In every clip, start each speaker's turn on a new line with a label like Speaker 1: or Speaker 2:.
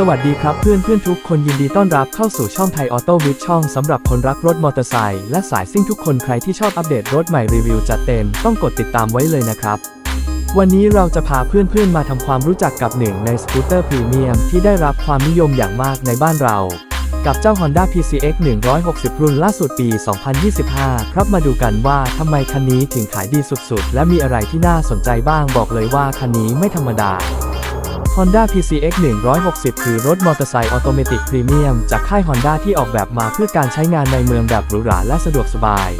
Speaker 1: สวัสดีครับเพื่อนเพื่อนทุกคนยินดีต้อนรับเข้าสู่ช่องไทยออโต้วิทช่องสำหรับคนรักรถมอเตอร์ไซค์และสายซิ่งทุกคนใครที่ชอบอัปเดตรถใหม่รีวิวจัดเต็มต้องกดติดตามไว้เลยนะครับ วันนี้เราจะพาเพื่อนๆมาทำความรู้จักกับหนึ่งในสกูตเตอร์พรีเมียมที่ได้รับความนิยมอย่างมากในบ้านเรา กับเจ้า Honda PCX 160 รุ่นล่าสุดปี 2025 ครับมาดูกันว่าทำไมคันนี้ถึงขายดีสุดๆ และมีอะไรที่น่าสนใจบ้างบอกเลยว่าคันนี้ไม่ธรรมดา Honda PCX 160 คือรถมอเตอร์ไซค์ออโตเมติกพรีเมียมจากค่าย Honda ที่ออกแบบมาเพื่อการใช้งานในเมืองแบบหรูหราและสะดวกสบาย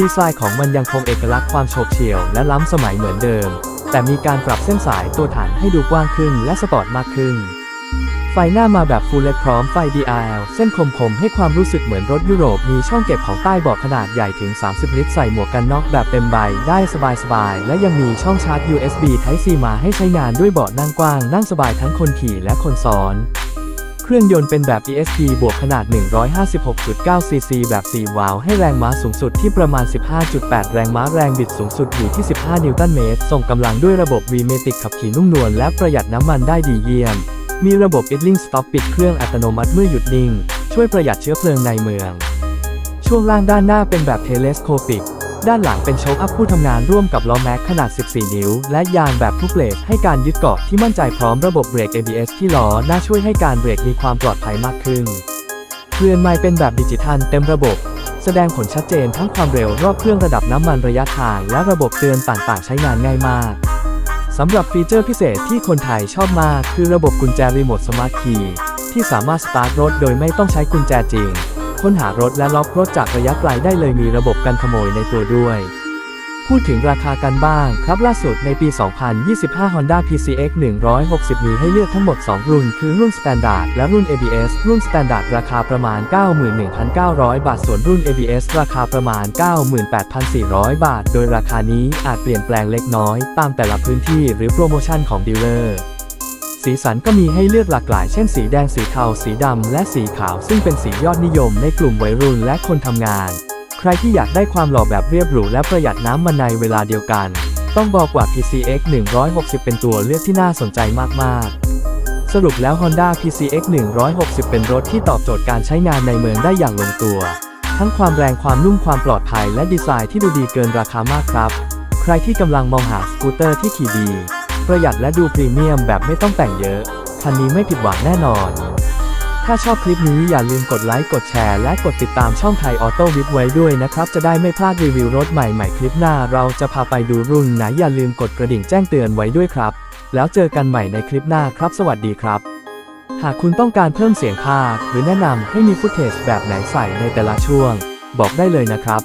Speaker 1: ดีไซน์ของมันยังคงเอกลักษณ์ความโฉบเฉี่ยวและล้ำสมัยเหมือนเดิม แต่มีการปรับเส้นสายตัวฐานให้ดูกว้างขึ้นและสปอร์ตมากขึ้น ไฟหน้ามาแบบ Full LED พร้อมไฟ DRL เส้นคมๆ ให้ความรู้สึกเหมือนรถยุโรป มีช่องเก็บของใต้เบาะขนาดใหญ่ถึง 30 ลิตรใส่หมวกกันน็อกแบบเต็มใบ ได้สบายๆ และยังมีช่องชาร์จ USB Type C มาให้ใช้งานด้วยเบาะนั่งกว้าง นั่งสบายทั้งคนขี่และคนซ้อนเครื่องยนต์เป็นแบบ ESP บวกขนาด 156.9ซีซีแบบ 4 วาล์วให้แรงม้าสูงสุดที่ประมาณ 15.8 แรงม้าแรงบิดสูงสุดอยู่ที่ 15 นิวตันเมตร ส่งกำลังด้วยระบบ V-Matic ขับขี่นุ่มนวลและประหยัดน้ำมันได้ดีเยี่ยม มีระบบ idling stop ปิดเครื่องอัตโนมัติเมื่อหยุดนิ่ง ช่วยประหยัดเชื้อเพลิงในเมือง ช่วงล่างด้านหน้าเป็นแบบ telescopic ด้านหลังเป็นโชคอัพผู้ทำงานร่วมกับล้อแม็กขนาด 14 นิ้ว และยางแบบทุกเลสให้การยึดเกาะที่มั่นใจพร้อมระบบเบรก ABS ที่ล้อหน้าช่วยให้การเบรกมีความปลอดภัยมากขึ้นเรือนไม้เป็นแบบดิจิทัลเต็มระบบ แสดงผลชัดเจนทั้งความเร็วรอบเครื่องระดับน้ำมันระยะทางและระบบเตือนต่างๆใช้งานง่ายมาก สำหรับฟีเจอร์พิเศษที่คนไทยชอบมาก คือระบบกุญแจรีโมทสมาร์ทคีย์ที่สามารถสตาร์ทรถโดยไม่ต้องใช้กุญแจจริง ค้นหารถและล็อกรถจากระยะไกลได้เลยมีระบบกันขโมยในตัวด้วย พูดถึงราคากันบ้างครับล่าสุดในปี 2025 Honda PCX 160 มีให้เลือกทั้งหมด 2 รุ่น คือรุ่น Standard และรุ่น ABS รุ่น Standard ราคาประมาณ 91,900 บาท ส่วนรุ่น ABS ราคาประมาณ 98,400 บาท โดยราคานี้อาจเปลี่ยนแปลงเล็กน้อย ตามแต่ละพื้นที่หรือโปรโมชั่นของดีลเลอร์สีสันก็มีให้เลือกหลากหลาย เช่นสีแดงสีเทาสีดำและสีขาว ซึ่งเป็นสียอดนิยมในกลุ่มวัยรุ่นและคนทำงาน ใครที่อยากได้ความหล่อแบบเรียบหรูและประหยัดน้ำมันในเวลาเดียวกัน ต้องบอกว่า PCX 160 เป็นตัวเลือกที่น่าสนใจมากๆ สรุปแล้ว Honda PCX 160 เป็นรถที่ตอบโจทย์การใช้งานในเมืองได้อย่างลงตัว ทั้งความแรงความนุ่มความปลอดภัยและดีไซน์ที่ดูดีเกินราคามากครับ ใครที่กำลังมองหาสกูตเตอร์ที่ขี่ดี ประหยัดและดูพรีเมียมแบบไม่ต้องแต่งเยอะคันนี้ไม่ผิดหวังแน่นอน ถ้าชอบคลิปนี้อย่าลืมกดไลค์ กดแชร์ และกดติดตามช่องไทยออโต้วิทไว้ด้วยนะครับ จะได้ไม่พลาดรีวิวรถใหม่ๆ คลิปหน้าเราจะพาไปดูรุ่นไหนอย่าลืมกดกระดิ่งแจ้งเตือนไว้ด้วยครับ แล้วเจอกันใหม่ในคลิปหน้าครับ สวัสดีครับ หากคุณต้องการเพิ่มเสียงภาคหรือแนะนำให้มีฟุตเทจแบบไหนใส่ในแต่ละช่วง บอกได้เลยนะครับ